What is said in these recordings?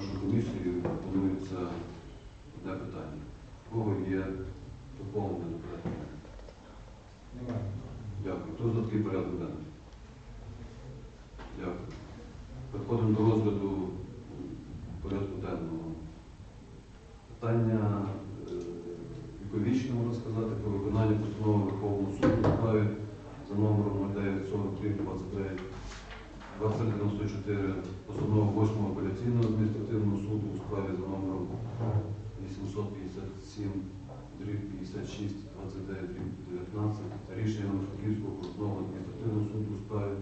нашу комісію пропонується одне питання. Кого є доповнення до порядку? денного? Немає. Дякую. Хто за такий порядок денний? Дякую. Переходимо до розгляду порядку денного. Питання е, віковічне, можна сказати, про виконання постанови Верховного суду справі за номером 0943 29 2394 постанови 8 апеляційного адміністративного суду у справі за номером 857 дріб 56 29 дріб 19 рішення Франківського окружного адміністративного суду справі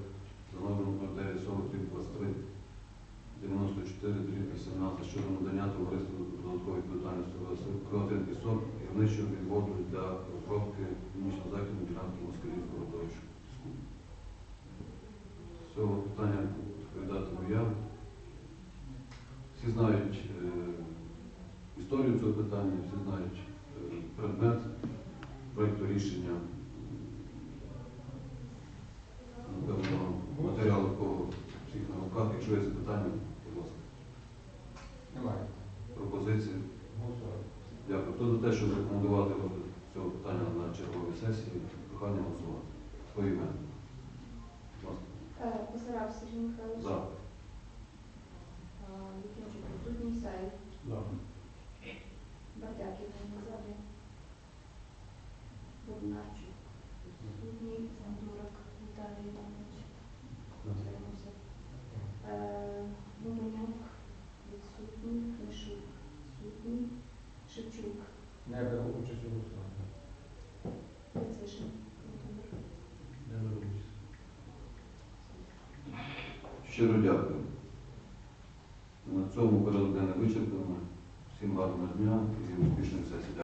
за номером 0940 дріб 23 94 дріб 18 щодо надання товариству додаткової відповідальності Кровотин пісок гірничого відводу для розробки північно-західної ділянки Москалівського родовища. Цього питання відповідатиму я. Всі знають історію цього питання, всі знають е, предмет проєкту рішення. Напевно, матеріал такого всіх на руках. Якщо є запитання, будь ласка. Немає. Пропозиції. Дякую. Хто за те, щоб рекомендувати розгляд цього питання на черговій сесії, прохання голосувати. Поіменно. Будь ласка. Е, Посараб Сергій Михайлович. За. Вікінчук присутній, Саїв. За. Не залі. Богнарчук присутній, Зандурак Віталій Іванович. Утримався. Е, Гуменюк відсутній, Мишук відсутній, Шевчук, Не беру участь у голосуванні. Пецишин, Володимир. Не беру участь. Щиро дякую. На цьому порядок денний вичерпано. Всім гарного дня і успішних сесії.